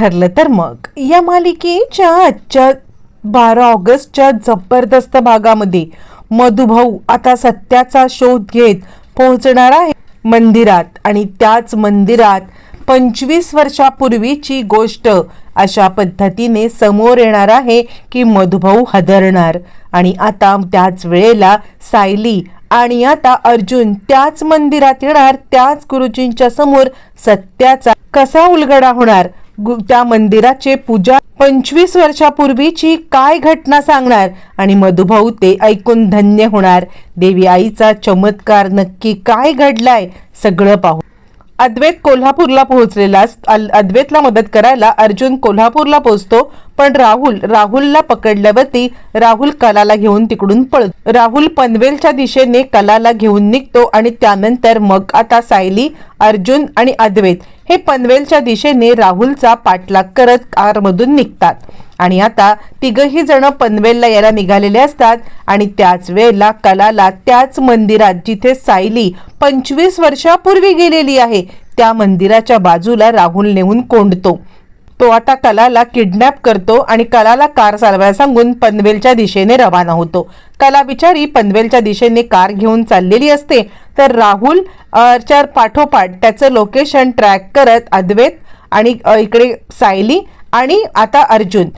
ठरलं तर मग. या मालिकेच्या आजच्या बारा ऑगस्टच्या जबरदस्त भागामध्ये मधुभाऊ आता सत्याचा शोध घेत पोहोचणार आहे मंदिरात आणि त्याच मंदिरात पंचवीस वर्षापूर्वीची गोष्ट अशा पद्धतीने समोर येणार आहे की मधुभाऊ हदरणार. आणि आता त्याच वेळेला सायली आणि आता अर्जुन त्याच मंदिरात येणार त्याच गुरुजींच्या समोर सत्याचा कसा उलगडा होणार? त्या मंदिराचे पूजा पंचवीस वर्षापूर्वीची काय घटना सांगणार? आणि मधुभाऊ ते ऐकून धन्य होणार. देवी आईचा चमत्कार नक्की काय घडलाय? सगळं पाहू. अद्वैत कोल्हापूरला पोहोचलेला अद्वैतला मदत करायला अर्जुन कोल्हापूरला पोहोचतो पण राहुल राहुलला पकडल्यावरती राहुल कलाला घेऊन तिकडून पळत. राहुल पनवेलच्या दिशेने कलाला घेऊन निघतो आणि त्यानंतर मग आता सायली अर्जुन आणि अद्वैत हे पनवेलच्या दिशेने राहुलचा पाठलाग करत कारमधून निघतात. आणि आता तिघही जण पनवेलला यायला निघालेले असतात आणि त्याच वेळेला कलाला त्याच मंदिरात जिथे सायली पंचवीस वर्षापूर्वी गेलेली आहे त्या मंदिराच्या बाजूला राहुल नेऊन कोंडतो. तो आता कलाला किडनॅप करतो आणि कलाला कार चालवायला सांगून पनवेलच्या दिशेने रवाना होतो. कला बिचारी पनवेलच्या दिशेने कार घेऊन चाललेली असते. तर राहुल पाठोपाठ त्याचं लोकेशन ट्रॅक करत अद्वैत आणि इकडे सायली आणि आता अर्जुन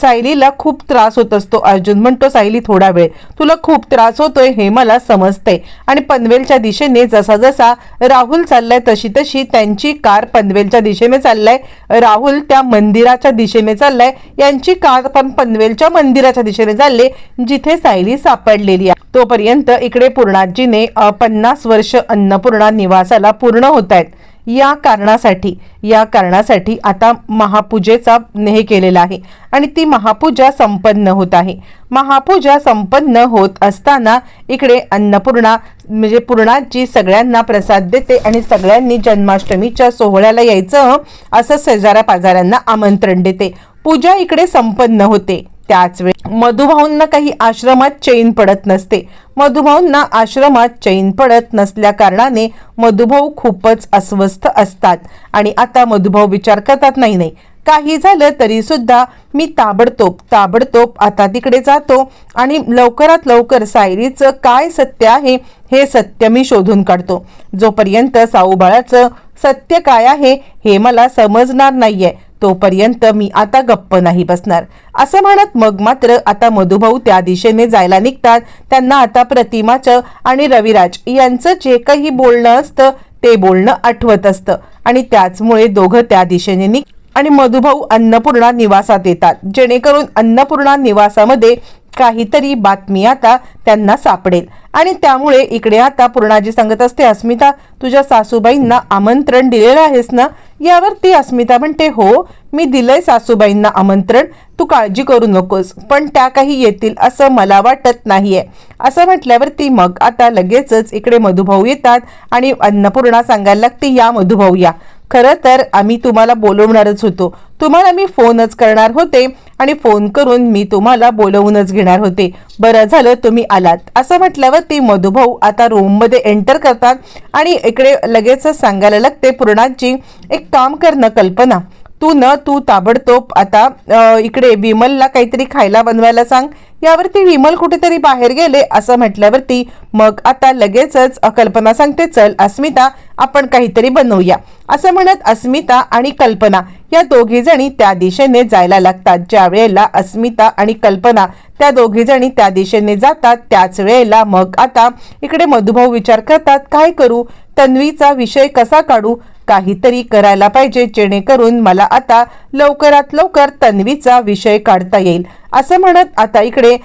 सायलीला खूप त्रास होत असतो. अर्जुन म्हणतो सायली थोडा वेळ. तुला खूप त्रास होतोय हे मला समजते आणि पनवेलच्या दिशेने जसा जसा राहुल चाललाय तशी तशी त्यांची कार पनवेलच्या दिशेने चाललाय. राहुल त्या मंदिराच्या दिशेने चाललाय. यांची कार पण पनवेलच्या मंदिराच्या दिशेने चालले जिथे सायली सापडलेली आहे. तोपर्यंत इकडे पूर्णाजीने पन्नास वर्ष अन्नपूर्णा निवासाला पूर्ण होत आहेत या कारणासाठी या कारणासाठी आता महापूजेचा हे केलेला आहे. आणि ती महापूजा संपन्न होत आहे. महापूजा संपन्न होत असताना इकडे अन्नपूर्णा म्हणजे पूर्णाची सगळ्यांना प्रसाद देते आणि सगळ्यांनी जन्माष्टमीच्या सोहळ्याला यायचं असं शेजाऱ्या पाजाऱ्यांना आमंत्रण देते. पूजा इकडे संपन्न होते. त्याच वेळी मधुभाऊंना काही आश्रमात चैन पडत नसते. मधुभाऊंना आश्रमात चैन पडत नसल्या कारणाने मधुभाऊ खूपच अस्वस्थ असतात. आणि आता मधुभाऊ विचार करतात नाही नाही काही झालं तरी सुद्धा मी ताबडतोब ताबडतोब आता तिकडे जातो आणि लवकरात लवकर सायरीचं काय सत्य आहे हे सत्य मी शोधून काढतो. जोपर्यंत साऊबाळाचं सत्य काय आहे हे मला समजणार नाहीये. तोपर्यंत मी आता गप्प नाही बसणार. असं म्हणत मग मात्र आता मधुभाऊ त्या दिशेने जायला निघतात. त्यांना आता प्रतिमाचं आणि रविराज यांचं जे काही बोलणं असतं ते बोलणं आठवत असतं. आणि त्याचमुळे दोघं त्या दिशेने निघ आणि मधुभाऊ अन्नपूर्णा निवासात येतात. जेणेकरून अन्नपूर्णा निवासामध्ये काहीतरी बातमी आता त्यांना सापडेल. आणि त्यामुळे इकडे आता पूर्णाजी सांगत असते अस्मिता तुझ्या सासूबाईंना आमंत्रण दिलेलं आहेस ना? यावर ती अस्मिता म्हणते हो मी दिलंय सासूबाईंना आमंत्रण तू काळजी करू नकोस पण त्या काही येतील असं मला वाटत नाहीये. असं म्हटल्यावरती मग आता लगेचच इकडे मधुभाऊ येतात आणि अन्नपूर्णा सांगायला लागते या मधुभाऊ या. खरं तर आम्ही तुम्हाला बोलवणारच होतो. तुम्हाला मी फोनच करणार होते आणि फोन करून मी तुम्हाला बोलवूनच घेणार होते. बरं झालं तुम्ही आलात. असं म्हटल्यावर ती मधुभाऊ आता रूममध्ये एंटर करतात आणि इकडे लगेचच सांगायला लागते पूर्णाजी एक काम कर ना कल्पना. तू न तू ताबडतोब आता इकडे विमलला काहीतरी खायला बनवायला सांग. यावरती विमल कुठेतरी बाहेर गेले असं म्हटल्यावरती मग आता लगेचच कल्पना सांगते चल अस्मिता आपण काहीतरी बनवूया. असं म्हणत अस्मिता आणि कल्पना या दोघी जणी त्या दिशेने जायला लागतात. ज्या वेळेला अस्मिता आणि कल्पना त्या दोघी जणी त्या दिशेने जातात त्याच वेळेला मग आता इकडे मधुभाऊ विचार करतात काय करू? तन्वीचा विषय कसा काढू? काहीतरी करायला पाहिजे जेणेकरून मला आता लवकरात लवकर तन्वीचा विषय काढता येईल. असं म्हणत आता इकडे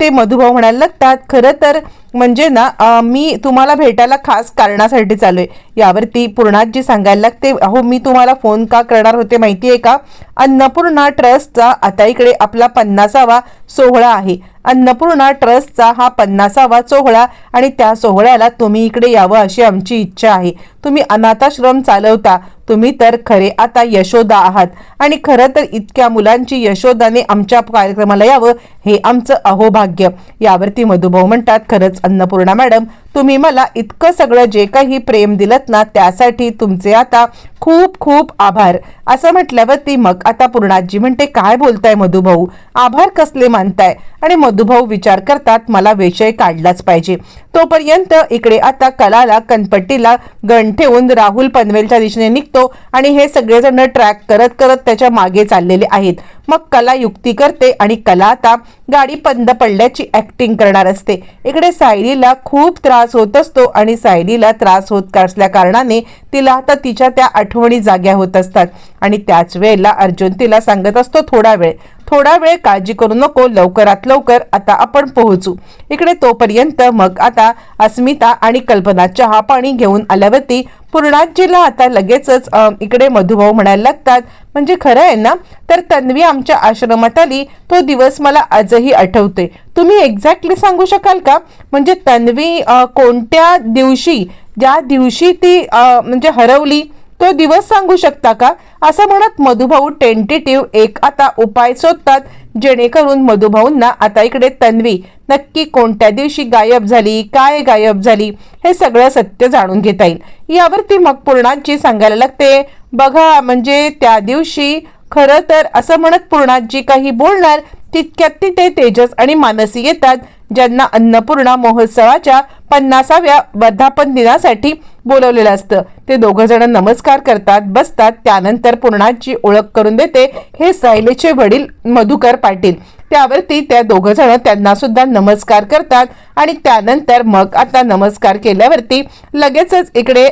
ते मधुभाऊ म्हणायला लागतात खरं तर म्हणजे ना मी तुम्हाला भेटायला खास कारणासाठी चालू आहे यावरती पूर्णाजी सांगायला लागते अहो मी तुम्हाला फोन का करणार होते माहिती आहे का? अन्नपूर्णा ट्रस्टचा आता इकडे आपला पन्नासावा सोहळा आहे. अन्नपूर्णा ट्रस्टचा हा पन्नासावा सोहळा आणि त्या सोहळ्याला तुम्ही इकडे यावं अशी आमची इच्छा आहे. तुम्ही अनाथाश्रम चालवता तुम्ही तर खरे आता यशोदा आहात. आणि खरं तर इतक्या मुलांची यशोदाने आमच्या कार्यक्रमाला यावं हे आमचं अहोभाग्य. यावरती मधुभाऊ म्हणतात खरंच अन्नपूर्णा मॅडम तुम्ही मला इतकं सगळं जे काही प्रेम दिलत ना त्यासाठी तुमचे आता खूप खूप आभार. असं म्हटल्यावरती मग आता पूर्णाजी म्हणते काय बोलताय मधुभाऊ? आभार कसले मानताय? आणि मधुभाऊ विचार करतात मला विषय काढलाच पाहिजे. तोपर्यंत इकडे आता कलाला कनपट्टीला गण ठेवून राहुल पनवेलच्या दिशेने निघतो. आणि हे सगळेजण ट्रॅक करत करत त्याच्यामागे चाललेले आहेत. मग कला युक्ती करते आणि कला आता गाडी बंद पडल्याची ॲक्टिंग करणार असते. इकडे सायलीला खूप त्रास होत असतो आणि सायलीला त्रास होत असल्या कारणाने तिला आता तिच्या त्या आठवणी जाग्या होत असतात. आणि त्याच वेळेला अर्जुन तिला सांगत असतो थोडा वेळ थोडा वेळ काळजी करू नको लवकरात लवकर आता आपण पोहोचू. इकडे तोपर्यंत मग आता अस्मिता आणि कल्पना चहा पाणी घेऊन आल्यावरती पूर्णाजीला आता लगेचच इकडे मधुभाऊ म्हणायला लागतात म्हणजे खरं आहे ना? तर तन्वी आमच्या आश्रमात आली. तो दिवस मला आजही आठवते तुम्ही एक्झॅक्टली सांगू शकाल का? म्हणजे तन्वी कोणत्या दिवशी ज्या दिवशी ती म्हणजे हरवली तो दिवस सांगू शकता का? असं म्हणत मधुभाऊ टेंटेटिव्ह एक आता उपाय शोधतात. जेणेकरून मधुभाऊंना आता इकडे तन्वी नक्की कोणत्या दिवशी गायब झाली काय गायब झाली हे सगळं सत्य जाणून घेता येईल. यावरती मग पूर्णाजी सांगायला लागते बघा म्हणजे त्या दिवशी खरं तर असं म्हणत पूर्णाजी काही बोलणार तितक्यात तिथे तेजस आणि मानसी येतात. ज्यांना अन्नपूर्णा महोत्सवाच्या पन्नासाव्या वर्धापन दिनासाठी बोलवलेलं असतं. ते दोघ जण नमस्कार करतात बसतात त्यानंतर पूर्णाची ओळख करून देते हे सायलेचे वडील मधुकर पाटील. त्यावरती त्या दोघ जण त्यांना सुद्धा नमस्कार करतात आणि त्यानंतर मग आता नमस्कार केल्यावरती लगेचच इकडे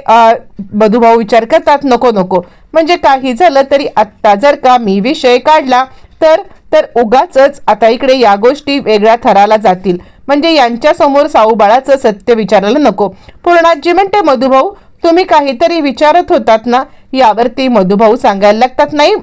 मधुभाऊ विचार करतात नको नको. म्हणजे काही झालं तरी आत्ता जर का मी विषय काढला तर तर उगाच आता इकडे या गोष्टी वेगळ्या थराला जातील. म्हणजे यांच्यासमोर साऊबाळाचं सत्य विचारायला नको. पूर्णाजी म्हणते मधुभाऊ तुम्ही काहीतरी विचारत होतात ना यावरती मधुभाऊ सांगायला लागतात नाही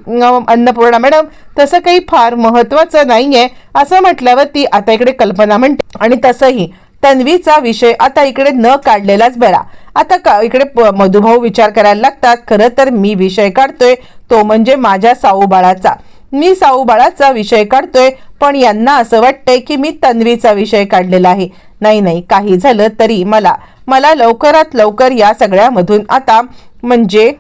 अन्नपूर्णा मॅडम तसं काही फार महत्वाचं नाहीये. असं म्हटल्यावर ती आता इकडे कल्पना म्हणते. आणि तसंही तन्वीचा विषय आता इकडे न काढलेलाच बरा. आता का इकडे प- मधुभाऊ विचार करायला लागतात खरं तर मी विषय काढतोय तो म्हणजे माझ्या साऊबाळाचा. मी साऊबाळाचा विषय काढतोय पण यांना असं वाटतंय की मी तन्वीचा विषय काढलेला आहे. नाही नाही काही झालं तरी मला मला लवकरात लवकर या सगळ्यामधून आता म्हणजे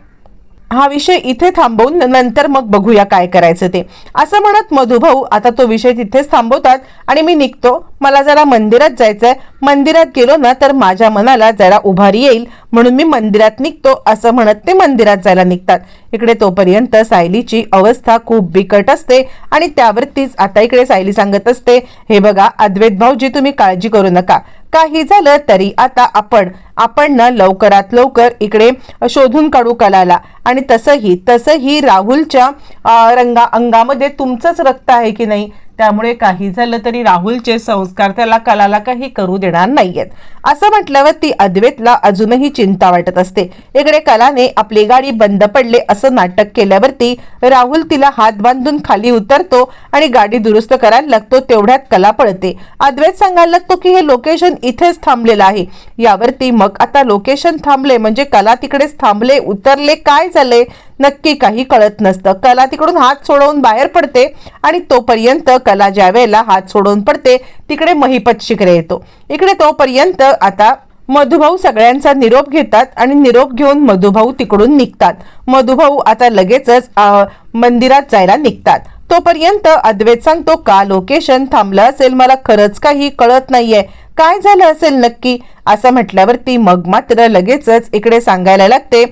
हा विषय इथे थांबवून नंतर मग बघूया काय करायचं ते. असं म्हणत मधुभाऊ आता तो विषय तिथेच थांबवतात आणि मी निघतो. मला जरा मंदिरात जायचंय. मंदिरात गेलो ना तर माझ्या मनाला जरा उभारी येईल. म्हणून मी मंदिरात निघतो असं म्हणत ते मंदिरात जायला निघतात. इकडे तोपर्यंत सायलीची अवस्था खूप बिकट असते आणि त्यावरतीच आता इकडे सायली सांगत असते हे बघा अद्वैत भाऊजी तुम्ही काळजी करू नका. काही झालं तरी आता आपण आपण ना लवकरात लवकर इकडे शोधून काढू कलाला. आणि तसंही तसंही राहुलच्या रंगा अंगामध्ये तुमचंच रक्त आहे की नाही? त्यामुळे काही झालं तरी राहुलचे संस्कार त्याला कलाला काही करू देणार नाहीयेत. असं म्हटल्यावर ती अद्वेतला अजूनही चिंता वाटत असते. इकडे कलाने आपली गाडी बंद पडले असं नाटक केल्यावरती राहुल तिला हात बांधून खाली उतरतो आणि गाडी दुरुस्त करायला लागतो तेवढ्यात कला पळते. अद्वैत सांगायला लागतो की हे लोकेशन इथेच थांबलेलं आहे. यावरती मग आता लोकेशन थांबले म्हणजे कला तिकडेच थांबले उतरले काय झाले नक्की काही कळत नसतं. कला तिकडून हात सोडवून बाहेर पडते आणि तोपर्यंत त्याला ज्या वेळेला हात सोडून पडते तिकडे महिपत शिखरे येतो. इकडे तोपर्यंत आता मधुभाऊ सगळ्यांचा निरोप घेतात आणि निरोप घेऊन मधुभाऊ तिकडून निघतात. मधुभाऊ आता लगेचच मंदिरात जायला निघतात. तोपर्यंत अद्वैत सांगतो का लोकेशन थांबलं असेल? मला खरंच काही कळत नाहीये. काय झालं असेल नक्की? असं म्हटल्यावरती मग मात्र लगेचच इकडे सांगायला लागते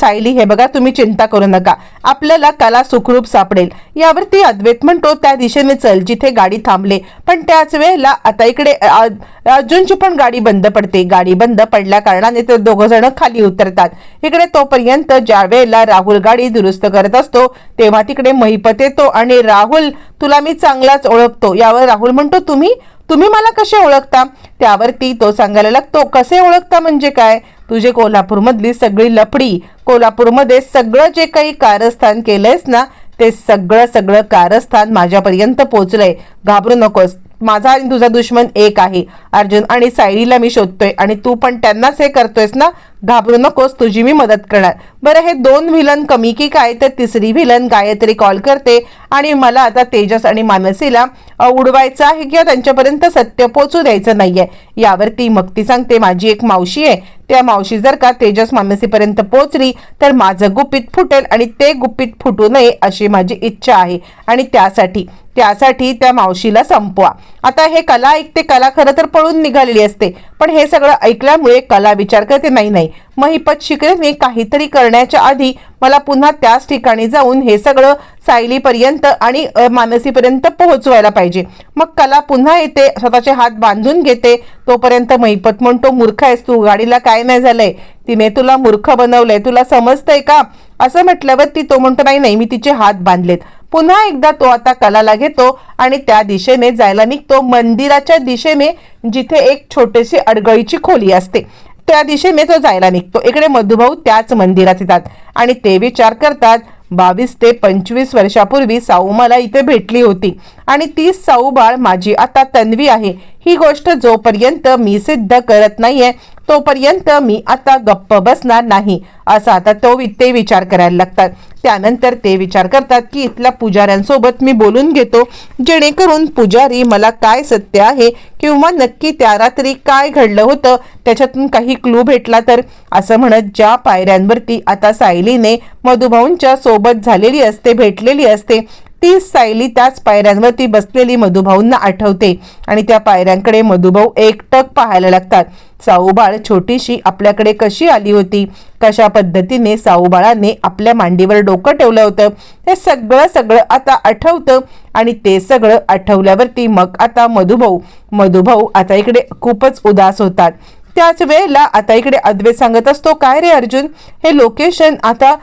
सायली हे बघा तुम्ही चिंता करू नका. आपल्याला कला सुखरूप सापडेल. यावरती अद्वैत म्हणतो त्या दिशेने चल जिथे गाडी थांबले. पण त्याच वेळेला आता इकडे अजूनची अर्जुनची पण गाडी बंद पडते. गाडी बंद पडल्या कारणाने ते दोघं जण खाली उतरतात. इकडे तोपर्यंत ज्या वेळेला राहुल गाडी दुरुस्त करत असतो तेव्हा तिकडे महिपत येतो आणि राहुल तुला मी चांगलाच ओळखतो. यावर राहुल म्हणतो तुम्ही तुम्ही मला कसे ओळखता? त्यावरती तो सांगायला लागतो कसे ओळखता म्हणजे काय? तुझे कोल्हापूरमधली सगळी लफडी कोल्हापूरमध्ये सगळं जे काही कारस्थान केलंयस ना ते सगळं सगळं कारस्थान माझ्यापर्यंत पोचलंय. घाबरू नकोस. माझा आणि तुझा दुश्मन एक आहे. अर्जुन आणि सायरीला मी शोधतोय आणि तू पण त्यांनाच हे करतोयस ना? घाबरू नकोस तुझी मी मदत करणार. बरं हे दोन व्हिलन कमी की काय? तर तिसरी व्हिलन गायत्री कॉल करते आणि मला आता तेजस आणि मानसीला उडवायचं आहे किंवा त्यांच्यापर्यंत सत्य पोचू द्यायचं नाहीये. यावरती मग ती सांगते माझी एक मावशी आहे. त्या मावशी जर का तेजस मानसीपर्यंत पोचली तर माझं गुपित फुटेल आणि ते गुपित फुटू नये अशी माझी इच्छा आहे. आणि त्यासाठी त्यासाठी त्या मावशीला संपवा. आता हे कला ऐकते कला खरं तर पळून निघालेली असते. पण हे सगळं ऐकल्यामुळे कला विचार करते नाही नाही. महिपत शिकरेने काहीतरी करण्याच्या आधी मला पुन्हा त्याच ठिकाणी जाऊन हे सगळं सायलीपर्यंत आणि मानसीपर्यंत पोहोचवायला पाहिजे. मग कला पुन्हा येते स्वतःचे हात बांधून घेते. तोपर्यंत महिपत म्हणतो मूर्ख आहेस तू गाडीला काय नाही झालंय? तिने तुला मूर्ख बनवलंय तुला समजतंय का? असं म्हटल्यावर ती तो म्हणतो नाही नाही मी तिचे हात बांधलेत. पुन्हा एकदा तो आता कलाला घेतो आणि त्या दिशेने जायला निघतो. मंदिराच्या दिशेने जिथे एक छोटीशी अडगळीची खोली असते. त्या दिशेने तो जायला निघतो. इकडे मधुभाऊ त्याच मंदिरात येतात आणि ते विचार करतात बावीस ते पंचवीस वर्षापूर्वी साऊ मला इथे भेटली होती आणि ती साऊ बाळ माझी आता तन्वी आहे. ही गोष्ट जोपर्यंत मी सिद्ध करत नाहीये तोपर्यंत मी आता गप्प बसणार नाही असा आता तो वि- ते विचार करायला लागतात. त्यानंतर ते विचार करतात की इथल्या पुजाऱ्यांसोबत मी बोलून घेतो. जेणेकरून पुजारी मला काय सत्य आहे किंवा नक्की त्या रात्री काय घडलं होतं त्याच्यातून काही क्लू भेटला तर? असं म्हणत ज्या पायऱ्यांवरती आता सायलीने मधुभाऊंच्या सोबत झालेली असते भेटलेली असते तीच सायली त्याच पायऱ्यांवरती बसलेली मधुभाऊंना आठवते. आणि त्या पायऱ्यांकडे मधुभाऊ एकटक पाहायला लागतात. साऊबाळ छोटीशी आपल्याकडे कशी आली होती? कशा पद्धतीने साऊबाळाने आपल्या मांडीवर डोकं ठेवलं होतं? हे सगळं सगळं आता आठवतं. आणि ते सगळं आठवल्यावरती मग आता मधुभाऊ मधुभाऊ आता इकडे खूपच उदास होतात. त्याच वेळेला आता इकडे अद्वैत सांगत असतो काय रे अर्जुन? हे लोकेशन आता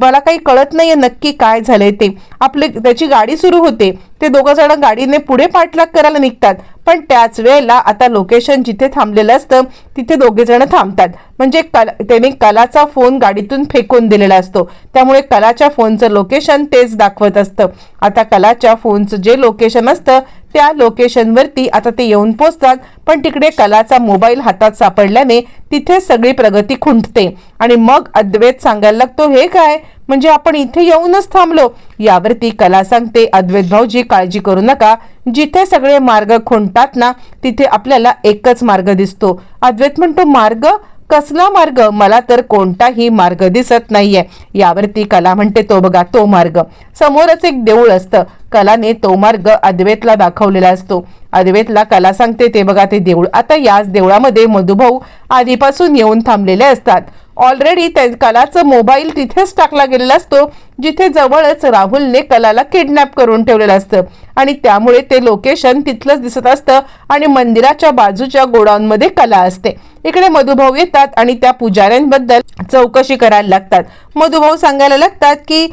मला काही कळत नाहीये नक्की काय झालंय ते. आपले त्याची गाडी सुरू होते. ते दोघं जण गाडीने पुढे पाठलाग करायला निघतात. पण त्याच वेळेला आता लोकेशन जिथे थांबलेलं असतं तिथे दोघे जण थांबतात. म्हणजे कला त्याने कलाचा फोन गाडीतून फेकून दिलेला असतो. त्यामुळे कलाच्या फोनचं लोकेशन तेच दाखवत असतं. आता कलाच्या फोनचं जे लोकेशन असतं त्या लोकेशनवरती आता ते येऊन पोचतात. पण तिकडे कलाचा मोबाईल हातात सापडल्याने तिथे सगळी प्रगती खुंटते. आणि मग अद्वैत सांगायला लागतो हे काय? म्हणजे आपण इथे येऊनच थांबलो. यावरती कला सांगते अद्वैत भाऊजी काळजी करू नका. जिथे सगळे मार्ग खुंटतात ना तिथे आपल्याला एकच मार्ग दिसतो. अद्वैत म्हणतो मार्ग? कसला मार्ग? मला तर कोणताही मार्ग दिसत नाहीये. यावरती कला म्हणते तो बघा तो मार्ग. समोरच एक देऊळ असतं. कलाने तो मार्ग अद्वैतला दाखवलेला असतो. अद्वैतला कला सांगते ते बघा ते देऊळ. आता याच देवळामध्ये मधुभाऊ आधीपासून येऊन थांबलेले असतात. ऑलरेडी त्या कलाचं मोबाईल तिथेच टाकला गेलेला असतो जिथे जवळच राहुलने कलाला किडनॅप करून ठेवलेलं असतं. आणि त्यामुळे ते लोकेशन तिथलंच दिसत असतं आणि मंदिराच्या बाजूच्या गोडाऊनमध्ये कला असते. इकडे मधुभाऊ येतात आणि त्या पुजाऱ्यांबद्दल चौकशी करायला लागतात. मधुभाऊ सांगायला लागतात की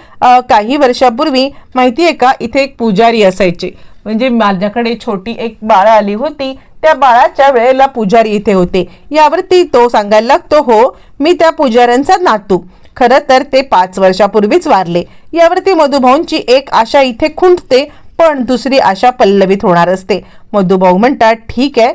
काही वर्षापूर्वी माहिती आहे का इथे एक पुजारी असायचे. म्हणजे माझ्याकडे छोटी एक बाळ आली होती त्या बाळाच्या वेळेला पुजारी इथे होते. यावरती तो सांगायला लागतो हो मी त्या पुजाऱ्यांचा नातू. खरं तर ते पाच वर्षापूर्वीच वारले. यावरती मधुभाऊंची एक आशा इथे खुंटते पण दुसरी आशा पल्लवीत होणार असते. मधुभाऊ म्हणतात ठीक आहे.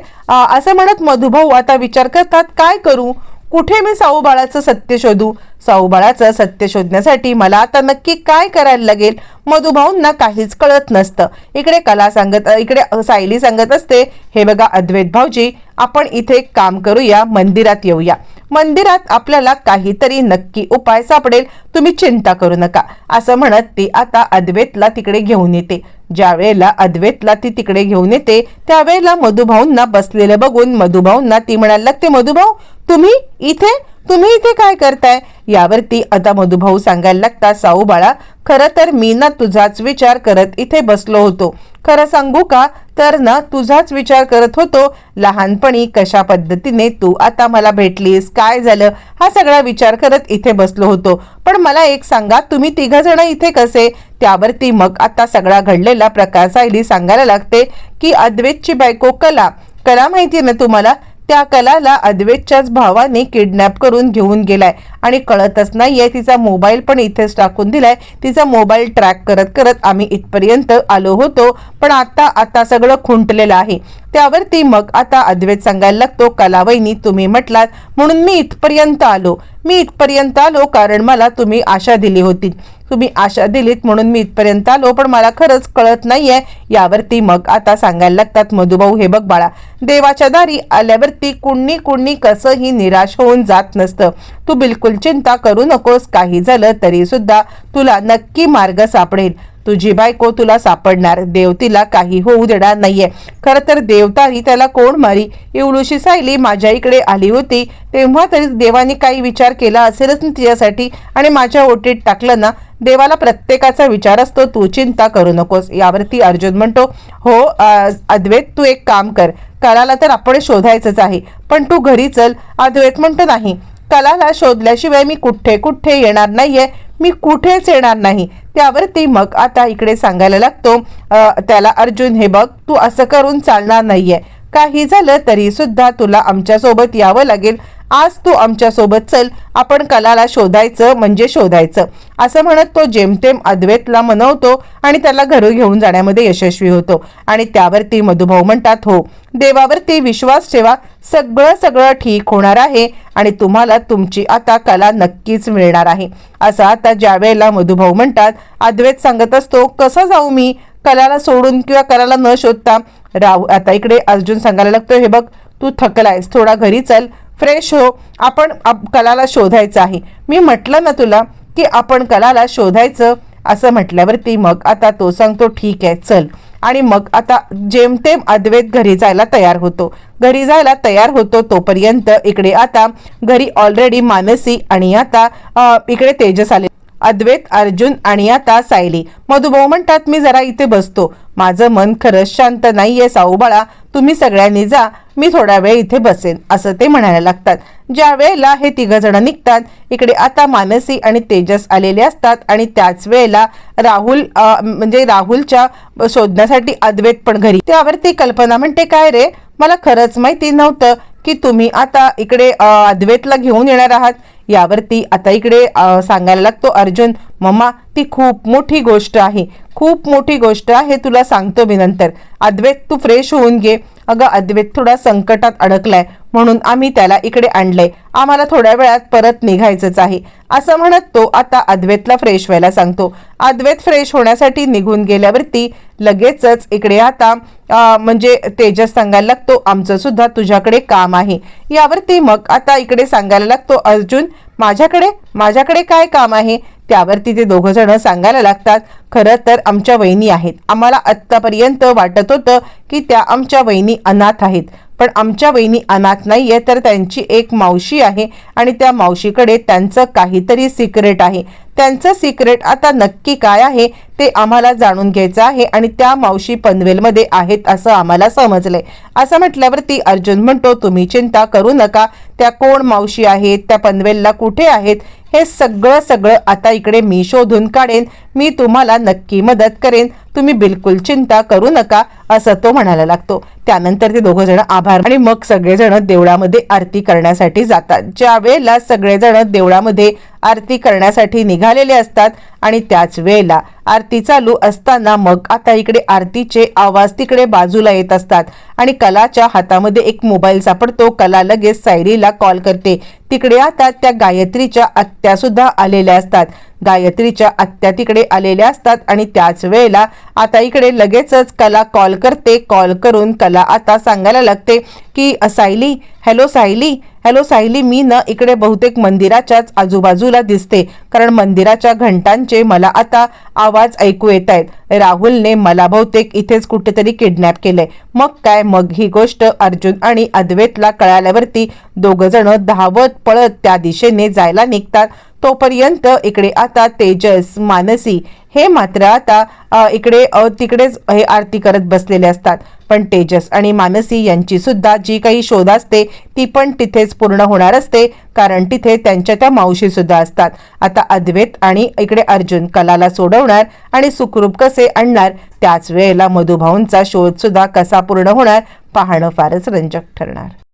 असं म्हणत मधुभाऊ आता विचार करतात काय करू? कुठे मी साऊ बाळाचं सत्य शोधू? साऊ बाळाचं सत्य शोधण्यासाठी मला आता नक्की काय करायला लागेल? मधुभाऊंना काहीच कळत नसतं. इकडे कला सांगत इकडे सायली सांगत असते हे बघा अद्वैत भाऊजी आपण इथे एक काम करूया मंदिरात येऊया. मंदिरात आपल्याला काहीतरी नक्की उपाय सापडेल. तुम्ही चिंता करू नका. असं म्हणत ती आता अद्वैतला तिकडे घेऊन येते. ज्या वेळेला अद्वैतला ती तिकडे घेऊन येते त्यावेळेला मधुभाऊंना बसलेलं बघून मधुभाऊंना ती म्हणायला लागते मधुभाऊ तुम्ही इथे तुम्ही इथे काय करताय? यावरती आता मधुभाऊ सांगायला लागता साऊ बाळा खरं तर मी ना तुझाच विचार करत इथे बसलो होतो. खरं सांगू का? तर ना तुझाच विचार करत होतो. लहानपणी कशा पद्धतीने तू आता मला भेटलीस? काय झालं? हा सगळा विचार करत इथे बसलो होतो. पण मला एक सांगा तुम्ही तिघ जण इथे कसे? त्यावरती मग आता सगळा घडलेला प्रकाश आयली सांगायला लागते की अद्वैतची बायको कला. कला माहिती ना तुम्हाला? त्या कलाला अद्वेतच्याच भावाने किडनॅप करून घेऊन गेलाय. आणि कळतच नाहीये तिचा मोबाईल पण इथेच टाकून दिलाय. तिचा मोबाईल ट्रॅक करत करत आम्ही इथपर्यंत आलो होतो पण आता आता सगळं खुंटलेलं आहे. त्यावरती मग आता अद्वैत सांगायला लागतो कलावैनी तुम्ही म्हटलात म्हणून मी इथपर्यंत आलो. मी इथपर्यंत आलो कारण मला तुम्ही आशा दिली होती. तुम्ही आशा दिलीत म्हणून मी इथपर्यंत आलो पण मला खरंच कळत नाहीये. यावरती मग आता सांगायला लागतात मधुभाऊ हे बघ बाळा देवाच्या दारी आल्यावरती कुणी कुणी कसंही निराश होऊन जात नसतं. तू बिलकुल चिंता करू नकोस काही झालं तरी सुद्धा तुला नक्की मार्ग सापडेल. तुझी बायको तुला सापडणार. देवतीला काही होऊ देणार नाहीये. खरं तर देवतारी त्याला कोण मारी? एवढीशी सायली माझ्या इकडे आली होती. तेव्हा तरी देवाने काही विचार केला असेलच ना तिच्यासाठी आणि माझ्या ओटीत टाकलं ना देवाला प्रत्येकाचा विचार असतो तू चिंता करू नकोस. यावरती अर्जुन म्हणतो हो अद्वैत तू एक काम कर. कलाला तर आपण शोधायचंच आहे पण तू घरी चल. अद्वैत म्हणतो नाही. कलाला शोधल्याशिवाय मी कुठे कुठे येणार नाहीये. मी कुठेच येणार नाही. त्यावरती मग आता इकडे सांगायला लागतो त्याला अर्जुन हे बघ तू असं करून चालणार नाहीये. काही झालं तरी सुद्धा तुला आमच्यासोबत यावं लागेल. आज तू आमच्यासोबत चल. आपण कलाला शोधायचं म्हणजे शोधायचं. असं म्हणत तो जेमतेम अद्वैतला मनवतो आणि त्याला घरी घेऊन जाण्यामध्ये यशस्वी होतो. आणि त्यावरती मधुभाऊ म्हणतात हो देवावरती विश्वास ठेवा. सगळं सगळं ठीक होणार आहे. आणि तुम्हाला तुमची आता कला नक्कीच मिळणार आहे. असं आता ज्या वेळेला मधुभाऊ म्हणतात अद्वैत सांगत असतो कसं जाऊ मी? कलाला सोडून किंवा कलाला न शोधता राहू. आता इकडे अर्जुन सांगायला लागतो हे बघ तू थकलायस थोडा घरी चल फ्रेश हो आपण आप- कलाला शोधायचं आहे. मी म्हटलं ना तुला की आपण कलाला शोधायचं असं म्हटल्यावरती मग आता तो सांगतो ठीक आहे चल. आणि मग आता जेमतेम अद्वैत घरी जायला तयार होतो. घरी जायला तयार होतो तोपर्यंत इकडे आता घरी ऑलरेडी मानसी आणि आता इकडे तेजस आले. अद्वैत अर्जुन आणि आता सायली. मधुभाऊ म्हणतात मी जरा इथे बसतो. माझं मन खरंच शांत नाहीये साऊबाळा. तुम्ही सगळ्यांनी जा मी थोडा वेळ इथे बसेन असं ते म्हणायला लागतात. ज्या वेळेला हे तिघ जण निघतात इकडे आता मानसी आणि तेजस आलेले असतात आणि त्याच वेळेला राहुल म्हणजे राहुलच्या शोधण्यासाठी अद्वैत पण घरी. त्यावरती कल्पना म्हणते काय रे? मला खरंच माहिती नव्हतं की तुम्ही आता इकडे अद्वैतला घेऊन येणार आहात. यावरती आता इकडे सांगायला लागतो अर्जुन मम्मा ती खूप मोठी गोष्ट आहे. खूप मोठी गोष्ट आहे तुला सांगतो मी नंतर. अद्वैत तू फ्रेश होऊन घे. अगं अद्वैत थोडा संकटात अडकलाय म्हणून आम्ही त्याला इकडे आणलंय. आम्हाला थोड्या वेळात परत निघायचंच आहे. असं म्हणत तो आता अद्वैतला फ्रेश व्हायला सांगतो. अद्वैत फ्रेश होण्यासाठी निघून गेल्यावरती लगेचच इकडे आता म्हणजे तेजस सांगायला लागतो आमचं सुद्धा तुझ्याकडे काम आहे. यावरती मग आता इकडे सांगायला लागतो अर्जुन माझ्याकडे माझ्याकडे काय काम आहे? त्यावरती ते दोघं जण सांगायला लागतात खरं तर आमच्या वहिनी आहेत. आम्हाला आत्तापर्यंत वाटत होतं की त्या आमच्या वहिनी अनाथ आहेत. पण आमच्या वहिनी अनाथ नाही आहे तर त्यांची एक मावशी आहे आणि त्या मावशीकडे त्यांचं काहीतरी सिक्रेट आहे. त्यांचं सिक्रेट आता नक्की काय आहे ते आम्हाला जाणून घ्यायचं आहे आणि त्या मावशी पनवेलमध्ये आहेत असं आम्हाला समजलंय. असं म्हटल्यावरती अर्जुन म्हणतो तुम्ही चिंता करू नका. त्या कोण मावशी आहेत? त्या पनवेलला कुठे आहेत? हे सगळं सगळं आता इकडे मी शोधून काढेन. मी तुम्हाला नक्की मदत करेन. तुम्ही बिलकुल चिंता करू नका असं तो म्हणायला लागतो. त्यानंतर ते दोघं जण आभार आणि मग सगळेजण देवळामध्ये आरती करण्यासाठी जातात. ज्या वेळेला सगळेजण देवळामध्ये आरती करण्यासाठी निघालेले असतात आणि त्याच वेळेला आरती चालू असताना मग आता इकडे आरतीचे आवाज तिकडे बाजूला येत असतात आणि कलाच्या हातामध्ये एक मोबाईल सापडतो. कला लगेच सायरीला कॉल करते. तिकडे आता त्या गायत्रीच्या आत्या सुद्धा आलेल्या असतात. गायत्रीच्या आत्या तिकडे आलेल्या असतात आणि त्याच वेळेला आता इकडे लगेचच कला कॉल करते. कॉल करून कला आता सांगायला लागते की सायली हॅलो सायली हॅलो सायली मी ना इकडे बहुतेक मंदिराच्याच आजूबाजूला दिसते. कारण मंदिराच्या घंटांचे मला आता आवाज ऐकू येत आहेत. राहुलने मला बहुतेक इथेच कुठेतरी किडनॅप केलंय. मग काय? मग ही गोष्ट अर्जुन आणि अद्वैतला कळाल्यावरती दोघं जण धावत पळत त्या दिशेने जायला निघतात. तोपर्यंत इकडे आता तेजस मानसी हे मात्र आता इकडे तिकडेच हे आरती करत बसलेले असतात. पण तेजस आणि मानसी यांची सुद्धा जी काही शोध असते ती पण तिथेच पूर्ण होणार असते कारण तिथे त्यांच्या त्या मावशी सुद्धा असतात. आता अद्वैत आणि इकडे अर्जुन कलाला सोडवणार आणि सुखरूप कसे आणणार त्याच वेळेला मधुभाऊंचा शोध सुद्धा कसा पूर्ण होणार पाहणं फारच रंजक ठरणार.